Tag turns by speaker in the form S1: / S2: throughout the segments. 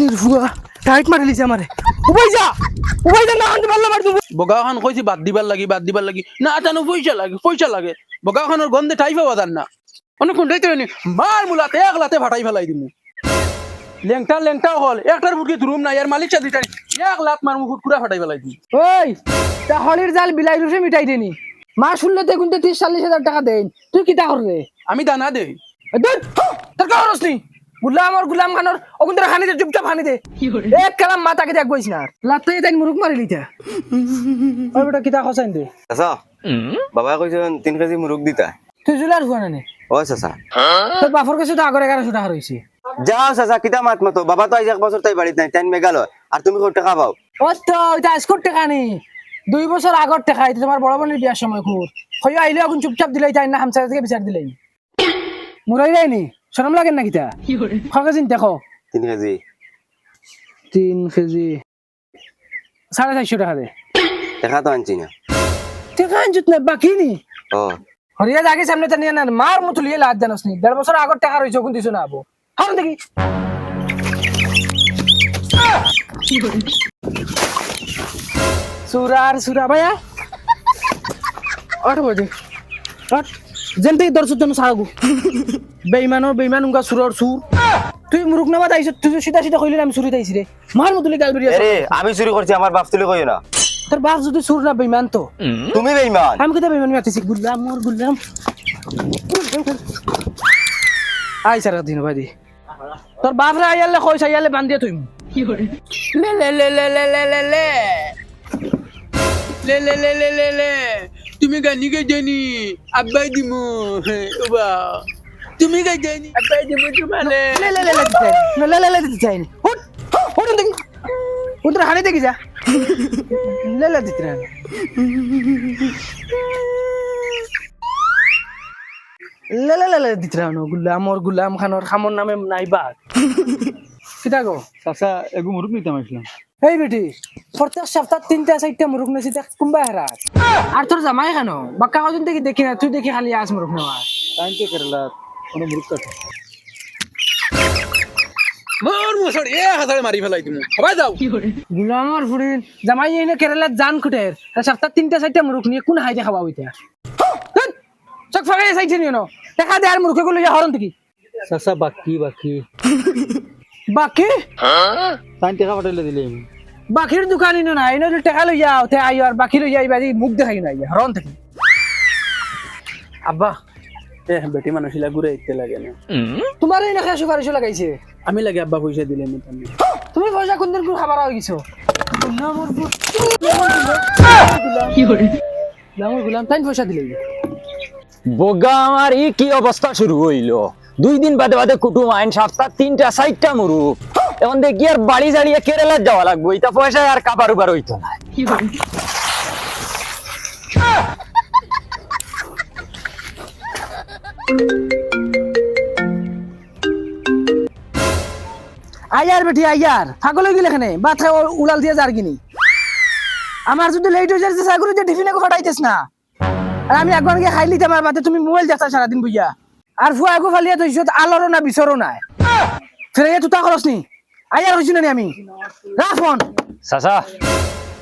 S1: নির্ভুয়া tight মারি লিছে আমারে। উবাই যা উবাই যা না আনতে পারলাম আর তুমি
S2: বগাখান কইছি বাদ দিবার লাগি বাদ দিবার লাগি। না জানো পয়সা লাগে পয়সা লাগে। বগাখানোর গন্ধে ঠাই পাওয়া যান না। অনেক কোন রাইতে মার মুলাতে এক লাতে ফাটাই ফেলাই দিমু। লেংটা লেংটা হল একটার ফুটকি ধরুম না ইয়ার মালিক সাথে এক লাত মার মুখ ফুটকুরা ফাটাই ফেলাই দিমু।
S1: ওই তা হলির জাল বিলাই রুসে মিটাই দেনি। মা শুনলে তে কিন্তু তিরিশ চল্লিশ হাজার টাকা দেন। তুই কিতা করবে
S2: আমি দানা দেই।
S1: তোর কারণ নি গুলাম আর গুলাম খানোর ওখান থেকে হানি দে চুপচাপ হানি দে। এক কালাম মা তাকে দেখ বইস না। লাতে তাই মুরুক মারি লিতা ওই বেটা কিতা খসাইন দে
S3: চাচা কৈছে তিন কেজি মুরগ দিতা
S1: তুই জুলার হুয়া না?
S3: ও চাচা।
S1: তোর বাপর কাছে তো আগর এগারোশো টাকা রয়েছে
S3: যাও চাচা কিতা মাত মতো। বাবা তো আজ এক বছর তাই বাড়িত নাই তাই মেঘালয়। আর তুমি কত টাকা পাও?
S1: ও তো এটা আজকর টাকা নেই দুই বছর আগর টাকা এটা তোমার বড় বোনের বিয়ার সময় খুব হয়ে আইলে এখন চুপচাপ দিলাই তাই না হামসার থেকে বিচার দিলাই মুরাই যায়নি সরম লাগে না কিতা খরকা চিন্তা দেখো।
S3: তিন কেজি।
S1: তিন কেজি। সাড়ে চারশো টাকা দে।
S3: টাকা তো আনছি না।
S1: টাকা আনছুত না বাকি নি?
S3: ও।
S1: হরিয়া জাগে সামনে তো নিয়ে না মার মতো লিয়ে লাদ জানাস নি। দেড় বছর আগর টাকা রয়েছে ওখান দিছো না আবো। হার দেখি। সুরার সুরা ভাইয়া। আট বাজে আট যেন তুই দর্শক জন সাগু বেইমানো বেইমান উঙ্গা সুরর সুর তুই মুরুক নামাত আইছ তুই সিধা সিধা কইলি আমি সুরিত আইছি রে মার মতলি গাল বেরিয়ে
S3: আরে আমি চুরি করছি আমার বাপ তুলি কই না
S1: তোর বাপ যদি সুর না বেইমান তো
S3: তুমি বেইমান
S1: আমি কোথায় বেইমান মাতিছি গুল্লাম মোর গুল্লাম আই সারা দিন ভাই দি তোর বাপ রে আইয়ালে কইস আইয়ালে বান্ধিয়ে তুই কি
S2: লে লে লে লে লে লে লে লে লে লে লে লে লে লে তুমি গানি গে জানি আব্বাই দিমু ওবা তুমি গে জানি আব্বাই দিমু তোমালে
S1: লে লে লে লে দিতে লে লে লে দিতে চাই উঠ উঠ দেখি উঠ হানি দেখি যা লে লে দিতে না লে লে লে লে দিতে না গুলাম মোর গুলাম খানোর খামর নামে নাই বাদ কিতা গো
S4: চাচা এগু মুরুক নিতাম আসলাম
S1: এই বেটি প্রত্যেক সপ্তাহ তিনটা চারটা মুরুখ নেছি দেখ কোনবা হারাত আর তোর জামাই কেন? বাক্কা কজন দেখি দেখি না তুই দেখি খালি আস মুরুখ নেওয়া
S4: টাইম কেরালা কোনো মুরুক কাটে
S2: মোর মুসড় এ হাজারে মারি ফেলাই দিমু। সবাই যাও।
S1: গুলামর জামাই এনে কেরালাত জান খুটের আর সপ্তাহ তিনটা চারটা মুরুখ নিয়ে কোন হাইতে খাওয়া হইতে চক ফাঁকাই চাইছে নিও ন দেখা দে আর মুরুখে গুলো হরন থেকে
S4: চাচা বাকি বাকি।
S1: বাকি?
S4: টাইম টাকা পাঠাইলে দিলে। আমি
S1: বাকির দোকান ইনো না ইনো টাকা লই যাও তে আইও আর বাকি লই যাই বাজি মুখ দেখাই না হরন থেকে।
S2: আব্বা এ বেটি মানুষ ইলা ঘুরে ইতে লাগে না।
S1: তোমার এই নাকি সুপারিশ লাগাইছে?
S2: আমি লাগে আব্বা পয়সা দিলে আমি তুমি
S1: তুমি পয়সা কোন দিন কোন খাবার হয়ে গেছো? গুলাম গুলাম তাই পয়সা দিলে
S5: বগা আমার ই কি অবস্থা শুরু হইল? দুই দিন বাদে বাদে কুটুম আইন সপ্তাহ তিনটা চারটা মুরুখ এখন দেখি আর বাড়ি জাড়িয়ে কেরালা যাওয়া লাগবো এটা পয়সা আর কাবার উবার হইতো না।
S1: আয়ার বেটি আয়ার পাগল হয়ে গেলে এখানে বাত উলাল দিয়ে যার কিনি আমার যদি লেট হয়ে যাচ্ছে সাগুরি যে টিফিনে হটাইতেছ না। আর আমি একবার গিয়ে খাই লিতে আমার বাদে তুমি মোবাইল দেখতা সারাদিন বুঝিয়া আর ফুয়া আগু ফালিয়া তো আলোরও না বিচরও নাই। ফেরে তুতা খরচ নি। আয়ার হইছি না নি আমি। রাখ ফোন
S5: চাচা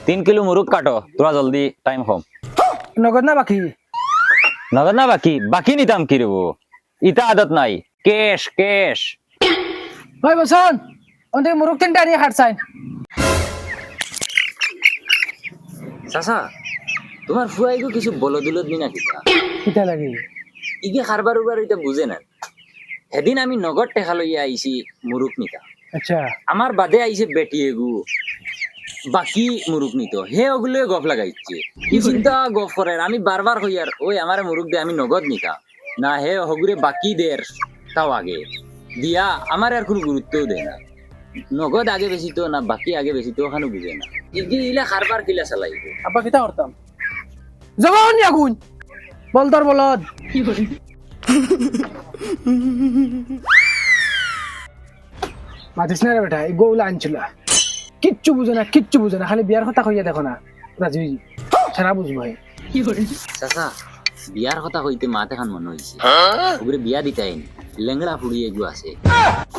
S5: তিন কিলো মুরুখ কাটো তোরা জলদি টাইম কম
S1: নগদ না বাকি?
S5: নগদ না বাকি? বাকি নিতাম কি রেবো ইটা আদত নাই। কেশ কেশ।
S1: ভাই বসন ওন থেকে মুরুখ তিনটা নিয়ে হাট চাই।
S5: চাচা তোমার ফুয়াইগো কিছু বলো দুলত নি নাকি
S1: কিতা লাগে?
S5: ইগে খারবার উবার এটা বুঝে না সেদিন আমি নগদ টেকা লইয়া আইছি মুরুখ নিতা
S1: আচ্ছা।
S5: আমার বাদে আইছে বেটি এগু। বাকি মুরুখ নিত। হে ওগুলো গফ লাগাইছে। কি চিন্তা গফ করে আমি বারবার হই আর ওই আমার মুরুখ দে আমি নগদ নিতা না হে হগুরে বাকি দের তাও আগে। দিয়া আমার আর কোনো গুরুত্বও দেয় না। নগদ আগে বেশি তো না বাকি আগে বেশি তো ওখানে বুঝে না। ইগি ইলা খারবার কিলা চালাইব।
S2: আব্বা কিতা করতাম?
S1: জবান আগুন বলদর বলদ। মাতিস না রে বেটা এই গৌলা আনছিল। কিচ্ছু বুঝে না কিচ্ছু বুঝে না খালি বিয়ার কথা কইয়া দেখো না। রাজুই সারা বুঝব ভাই
S5: চাচা বিয়ার কথা হইতে মাতে খান মনে হইছে। ওগুলো বিয়া দিতে আইনি। লেংড়া ফুড়ি এগু আছে।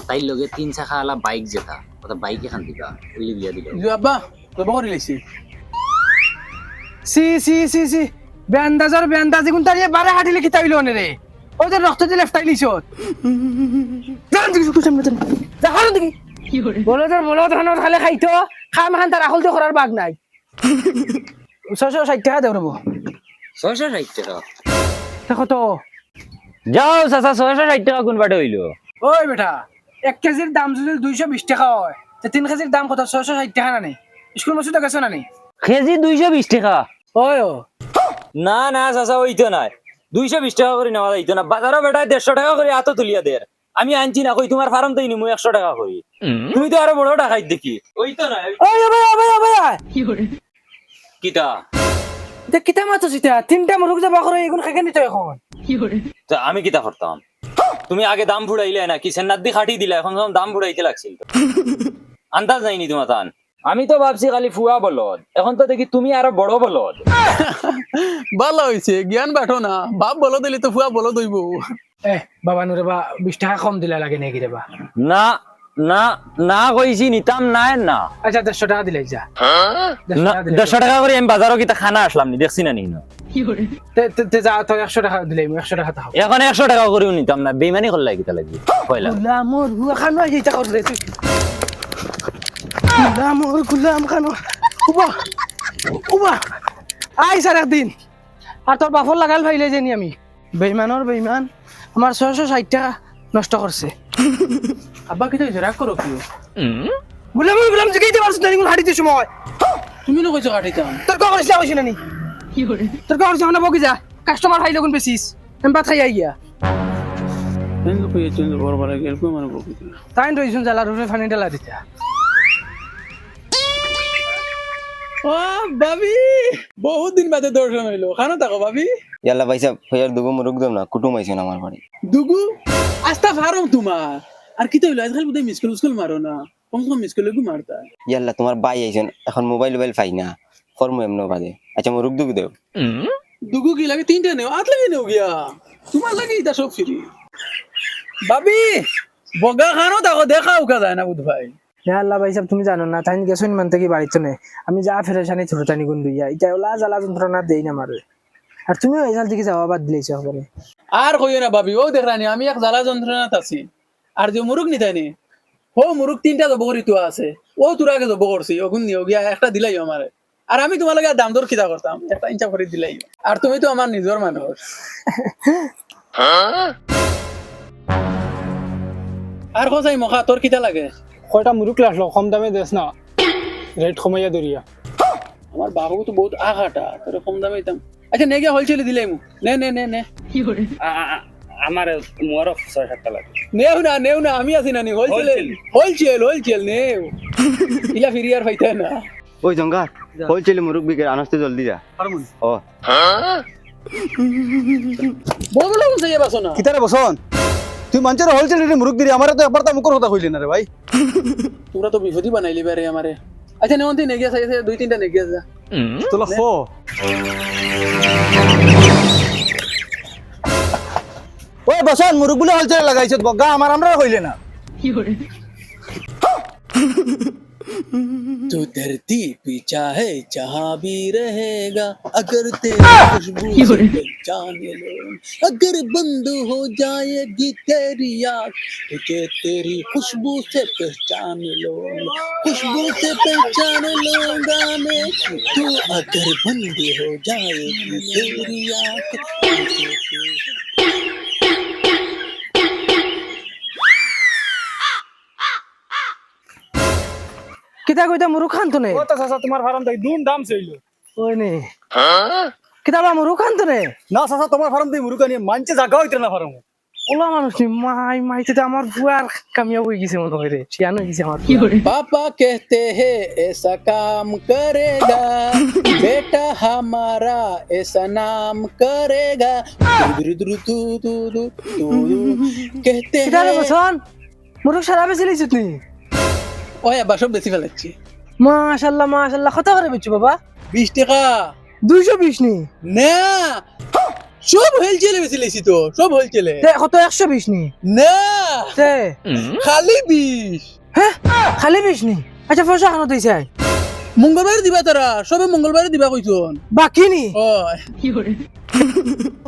S5: তাই লগে তিন চাকা আলা বাইক যেতা ওটা বাইক এখান দিবা। ওইলে বিয়া দিল
S2: আব্বা তবে করে লাইছি।
S1: সি সি সি সি। বেন্দাজর বেন্দাজি গুণ তারিয়ে বারে হাঁটিলে কিতা হইল রে। ওই যে রক্ত দিয়ে লেফটাই লিছত জান দেখি কুছ আমি জান দেখানো দেখি। বলো তোর বলো ধানের খালে খাইতো। খাম খান তার আখল দিয়ে করার বাগ নাই। ছশো ষাট টাকা দেব রবো
S5: ছয়শো ষাট টাকা?
S1: দেখো তো
S5: যাও চাচা ছয়শো ষাট টাকা কোন বাটে হইল?
S1: ওই বেটা এক কেজির দাম যদি দুইশো বিশ টাকা হয় তো তিন কেজির দাম কত? ছয়শো ষাট টাকা নানি। স্কুল মাসুদে গেছো নানি।
S5: কেজি দুইশো বিশ টাকা?
S1: ওই ও
S5: না না চাচা ওইতো নাই। দুইশো বিশ টাকা করে নেওয়া যাইতো না। বাজারও বেটায় দেড়শো টাকা করে হাতও তুলিয়া দের আমি আনছি না কই তোমার ফার্ম তাই নিমু একশো টাকা করি। তুমি তো আরও বড় টাকাই দেখি।
S1: ওই ও ভাই
S5: কিতা?
S1: দেখ কিতা মাছ সিতা তিনটা মুরুখ যাবা করে এগুলো খাইকে নিত এখন।
S5: আমি কিতা করতাম? তুমি আগে দাম ফুড়াইলে না কি সেন্নার দি খাটি দিলা এখন দাম ফুড়াইতে লাগছিল তো। আন্দাজ নাইনি তোমার তান আমি তো ভাবছি খালি ফুয়া বলদ। এখন তো দেখি তুমি আরও বড় বলদ।
S2: ভালো হয়েছে জ্ঞান বাটো না। বাপ বলো দিলে তো ফুয়া বলো দইব
S1: এ বাবা নুরে বা বিশ টাকা কম দিলে লাগে নাকি রে বা?
S5: না না না কইছি নিতাম নাই না।
S1: আচ্ছা দেড়শো টাকা দিলে যা। দেড়শো টাকা
S5: করে আমি বাজারও কিতা খানা আসলাম নি দেখছি না নি
S1: একশো টাকা দিলে একশো টাকা
S5: এখন একশো টাকা করেও নিতাম না বেমানি করলে কিতা লাগি। পয়লা।
S1: গুলাম ওর খানো এইটা কর রে তুই গুলাম ওর গুলাম উবা উবা। আই স্যার একদিন। আর তোর বাফর লাগাল ভাইলে জানি আমি। বেইমানর বেইমান আমার ছয়শো ষাট টাকা নষ্ট করছে
S2: আব্বা কি হয়েছে রাগ করো কি
S1: গুলাম ওর গুলাম জিগাইতে পারছিস না নিগুন হাঁটিতে সময়
S2: তুমি না কইছো কাটিতাম
S1: তোর ক করিস কইছি না নি তোর ক করিস না বকি যা। কাস্টমার খাই যখন বেশিস আমি ভাত খাই
S2: মানে
S1: তাই রইছুন জ্বালা রুফে ফানি ডালা দিতা
S2: ও ভাবি। বহুত দিন বাদে দর্শন হইল। খানো থাকো ভাবি।
S3: ইয়াল্লা ভাই সাহেব হইয়ার দুগো মুরুক দম না কুটুম আইছেন আমার বাড়ি
S2: দুগু? আস্তা ফারম তোমার আর কি তো হইল আজকাল বোধহয় মিসকুল মিসকুল মারো না। কম কম মিসকুল গু মারতা
S3: ইয়াল্লা তোমার বাই আইছেন এখন মোবাইল মোবাইল পাই না। ফর্মু এমন বাদে। আচ্ছা মুরুক দুগ দেও।
S2: দুগু কি লাগে? তিনটা নেও। আট লাগে নেও গিয়া। তোমার লাগে এটা সব ফ্রি ভাবি বগা খানো থাকো দেখা উকা যায় না বুধ ভাই
S1: হ্যাঁ আল্লাহ ভাই সাহেব তুমি জানো না তাই গেছো মান থেকে বাড়িতে নেই আমি যা ফেরেশানি ছোট টানি গুন দুইয়া এটা ওলা জ্বালা যন্ত্রণা দেই না মারে। আর তুমি ওই জাল দিকে যাওয়া বাদ দিলেছ হবে
S2: আর কইও না ভাবি ও দেখ রানি আমি এক জ্বালা যন্ত্রণাত আছি। আর যে মুরুক নিতাই নি ও মুরুক তিনটা জব করি তো আছে। ও তোর আগে জব করছি ওগুন নিও গিয়া একটা দিলাই আমারে আর আমি তোমার লাগে দাম দর কিতা করতাম একটা ইঞ্চা করে দিলাই। আর তুমি তো আমার নিজের মানুষ। আর কোথায় মখা তোর কিতা লাগে?
S4: কয়টা মুরুক লাসলো কম দামে দেস না। রেট কমাইয়া দরিয়া
S2: আমার বাবু তো বহুত আঘাটা তোর কম দামে। দিতাম আচ্ছা নে গিয়া হলচেলে দিলাই মু নে নে নে নে।
S5: আমার মোর ছয় সাতটা লাগে।
S2: নেও না নেও না আমি আছি না নি। হলচেলে হলচেল হলচেল নেও। ইলা ফিরি আর পাইতে না।
S3: ওই জঙ্গার হলচেলে মুরুক বিকে আনস্তে জলদি যা। ও
S2: বড় লোক যাইয়া বাসো না
S4: কিতারে বসন তুই মঞ্চের হোলসেল রেটে মুরুক দিলি আমারে তো একবার তা মুখর কথা কইলি না রে ভাই।
S2: তোরা তো বিপদই বানাইলি বারে আমারে। আচ্ছা নেওন তুই নেগিয়া চাইছে দুই তিনটা নেগিয়া যা
S4: তোলা ফো। ওই বসন মুরুক বলে হোলসেল লাগাইছত বগা আমার আমরা কইলে না।
S2: तू धरती पे चाहे जहाँ भी रहेगा अगर तेरी खुशबू से पहचान लो अगर बंद हो जाएगी तेरी आँख तुझे तेरी खुशबू से पहचान लो खुशबू से पहचान लूँगा मैं। तू अगर बंद हो जाएगी तेरी आँख तुझे
S1: কিতা কইতা মুরু খান তো নে
S4: ও তো চাচা তোমার ফার্ম তাই দুন দাম চাইল
S1: ওই নে কিতা বা মুরু খান তো নে
S4: না চাচা তোমার ফার্ম তাই মুরুক আনি মানছে জাগা হইতে না ফার্ম
S1: ওলা মানুষ নি মাই মাইতে তো আমার বুয়ার কামিয়াব হয়ে গেছে মনে হয় রে শিয়ান হয়ে গেছে আমার বুয়া।
S2: पापा कहते हैं ऐसा काम करेगा बेटा हमारा ऐसा नाम करेगा दुरु दुरु दु दु दु दु दु। कहते
S1: কিতা রে
S2: हैं
S1: বসন মুরু সারা বেশি লিছিস নি
S2: ওই আবার সব বেশি ফেলাচ্ছি।
S1: মাশাল্লাহ মাশাল্লাহ কত করে বেচছো বাবা?
S2: বিশ টাকা।
S1: দুইশো বিশ নি?
S2: না। সব হোলসেলে বেশি লেছি তো সব হোলসেলে
S1: তে কত একশো বিশ নি?
S2: না।
S1: তে।
S2: খালি বিশ।
S1: হ্যাঁ খালি বিশ নি? আচ্ছা খানো দিছে
S2: মঙ্গলবার দিবা তারা সবে মঙ্গলবার দিবা কইছন।
S1: বাকি নি?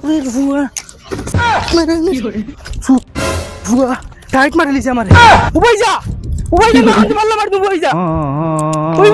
S2: ওই
S1: ভুয়া। টাইট মারি লিছে আমারে। উবাই যা! ওই যে মারতে পারলাম আর ওই যা। ওই